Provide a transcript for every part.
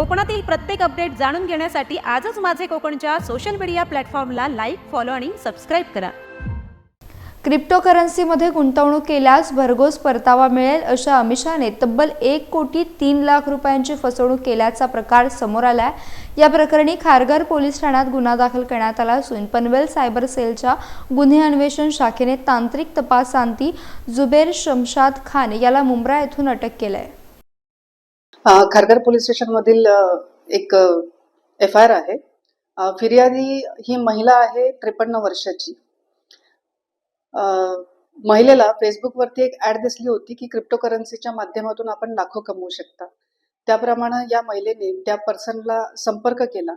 कोकणातील प्रत्येक अपडेट जाणून घेण्यासाठी आजच माझे कोकणच्या सोशल मीडिया प्लॅटफॉर्मला लाईक फॉलो आणि सबस्क्राईब करा. क्रिप्टोकरन्सीमध्ये गुंतवणूक केल्यास भरघोस परतावा मिळेल अशा अमिषाने तब्बल एक कोटी तीन लाख रुपयांची फसवणूक केल्याचा प्रकार समोर आलाय. या प्रकरणी खारघर पोलीस ठाण्यात गुन्हा दाखल करण्यात आला असून पनवेल सायबर सेलच्या गुन्हे अन्वेषण शाखेने तांत्रिक तपासांती जुबेर शमशाद खान याला मुंब्रा येथून अटक केलं आहे खारघर पोलीस स्टेशनमधील एक एफ आय आर आहे फिर्यादी ही महिला आहे त्रेपन्न वर्षाची. महिलेला फेसबुकवरती एक ऍड दिसली होती की क्रिप्टोकरन्सीच्या माध्यमातून आपण लाखो कमवू शकता. त्याप्रमाणे या महिलेने त्या पर्सनला संपर्क केला.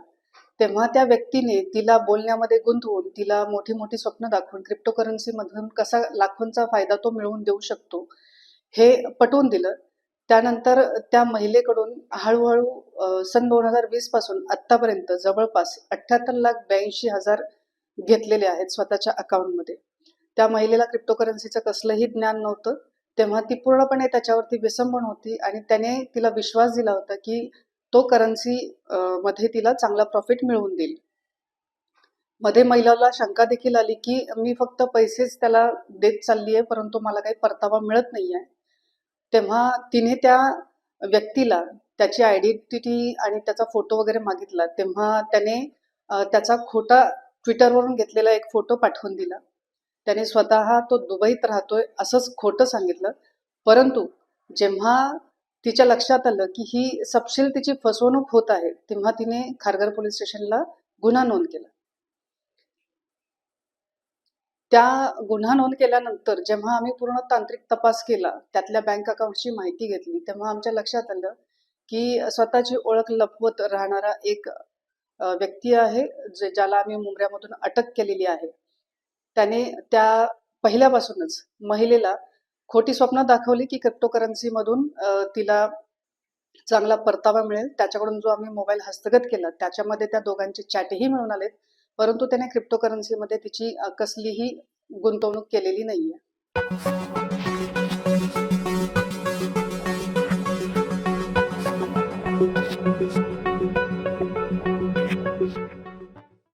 तेव्हा त्या व्यक्तीने तिला बोलण्यामध्ये गुंतवून तिला मोठी मोठी स्वप्न दाखवून क्रिप्टोकरन्सीमधून कसा लाखोंचा फायदा तो मिळवून देऊ शकतो हे पटवून दिलं. त्यानंतर त्या महिलेकडून हळूहळू सन दोन हजार वीसपासून आतापर्यंत जवळपास अठ्ठ्याहत्तर लाख ब्याऐंशी हजार घेतलेले आहेत स्वतःच्या अकाउंटमध्ये त्या महिलेला क्रिप्टोकरन्सीचं कसलंही ज्ञान नव्हतं. तेव्हा ती पूर्णपणे त्याच्यावरती विसंबून होती आणि त्याने तिला विश्वास दिला होता की तो करन्सी मध्ये तिला चांगला प्रॉफिट मिळवून देईल. मध्ये महिलाला शंका देखील आली की मी फक्त पैसेच त्याला देत चालली आहे परंतु मला काही परतावा मिळत नाही आहे तेव्हा तिने त्या व्यक्तीला त्याची आयडेंटिटी आणि त्याचा फोटो वगैरे मागितला तेव्हा त्याने त्याचा खोटा ट्विटरवरून घेतलेला एक फोटो पाठवून दिला. त्याने स्वतः तो दुबईत राहतोय असंच खोटं सांगितलं. परंतु जेव्हा तिच्या लक्षात आलं की ही सपशील तिची फसवणूक होत आहे तेव्हा तिने खारघर पोलीस स्टेशनला गुन्हा नोंद केला. त्या गुन्हा नोंद केल्यानंतर जेव्हा आम्ही पूर्ण तांत्रिक तपास केला त्यातल्या बँक अकाउंटची माहिती घेतली तेव्हा आमच्या लक्षात आलं की स्वतःची ओळख लपवत राहणारा एक व्यक्ती आहे जे ज्याला आम्ही मुंबऱ्यामधून अटक केलेली आहे. त्याने त्या पहिल्यापासूनच महिलेला खोटी स्वप्न दाखवली की क्रिप्टोकरन्सीमधून तिला चांगला परतावा मिळेल. त्याच्याकडून जो आम्ही मोबाईल हस्तगत केला त्याच्यामध्ये त्या दोघांचे चॅटही मिळून आलेत. परंतु त्याने क्रिप्टोकरन्सीमध्ये तिची कसलीही गुंतवणूक केलेली नाही